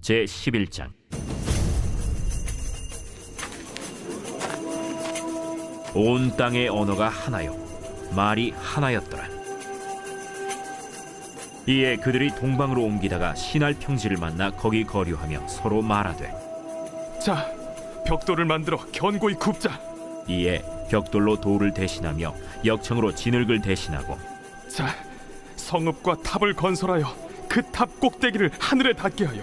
제 11장. 온 땅의 언어가 하나요. 말이 하나였더라. 이에 그들이 동방으로 옮기다가 신할 평지를 만나 거기 거류하며 서로 말하되 자, 벽돌을 만들어 견고히 굽자. 이에 벽돌로 돌을 대신하며 역청으로 진흙을 대신하고 자, 성읍과 탑을 건설하여 그 탑 꼭대기를 하늘에 닿게 하여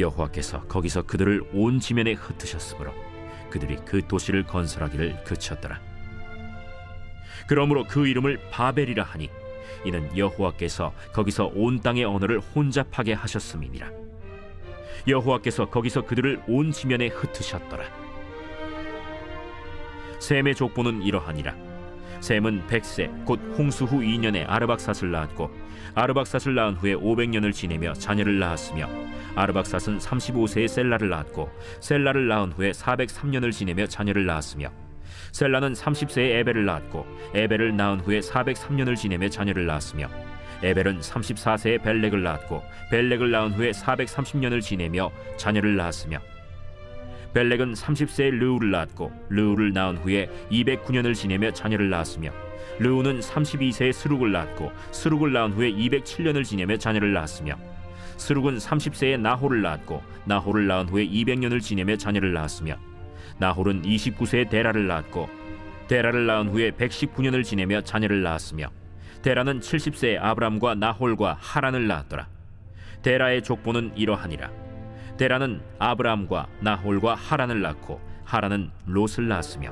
여호와께서 거기서 그들을 온 지면에 흩으셨으므로 그들이 그 도시를 건설하기를 그쳤더라. 그러므로 그 이름을 바벨이라 하니 이는 여호와께서 거기서 온 땅의 언어를 혼잡하게 하셨음이니라. 여호와께서 거기서 그들을 온 지면에 흩으셨더라. 셈의 족보는 이러하니라. 셈은 백세 곧 홍수 후 2년에 아르박삿을 낳았고 아르박삿을 낳은 후에 500년을 지내며 자녀를 낳았으며 아르박삿은 35세에 셀라를 낳았고 셀라를 낳은 후에 403년을 지내며 자녀를 낳았으며 셀라는 30세에 에벨을 낳았고 에벨을 낳은 후에 403년을 지내며 자녀를 낳았으며 에벨은 34세에 벨렉을 낳았고 벨렉을 낳은 후에 430년을 지내며 자녀를 낳았으며 벨렉은 30세에 르우를 낳았고 르우를 낳은 후에 209년을 지내며 자녀를 낳았으며 르우는 32세에 스룩을 낳았고 스룩을 낳은 후에 207년을 지내며 자녀를 낳았으며 스룩은 30세에 나홀을 낳았고 나홀을 낳은 후에 200년을 지내며 자녀를 낳았으며 나홀은 29세에 데라를 낳았고 데라를 낳은 후에 119년을 지내며 자녀를 낳았으며 데라는 70세에 아브람과 나홀과 하란을 낳았더라. 데라의 족보는 이러하니라 데라는 아브람과 나홀과 하란을 낳고 하란은 롯을 낳았으며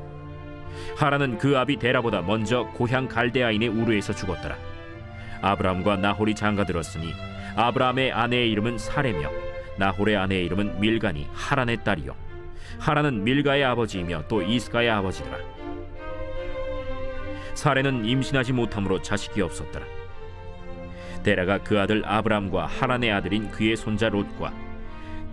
하란은 그 아비 데라보다 먼저 고향 갈대아인의 우르에서 죽었더라. 아브람과 나홀이 장가들었으니 아브람의 아내의 이름은 사레며 나홀의 아내의 이름은 밀가니 하란의 딸이요. 하란은 밀가의 아버지이며 또 이스가의 아버지더라. 사레는 임신하지 못함으로 자식이 없었더라. 데라가 그 아들 아브람과 하란의 아들인 그의 손자 롯과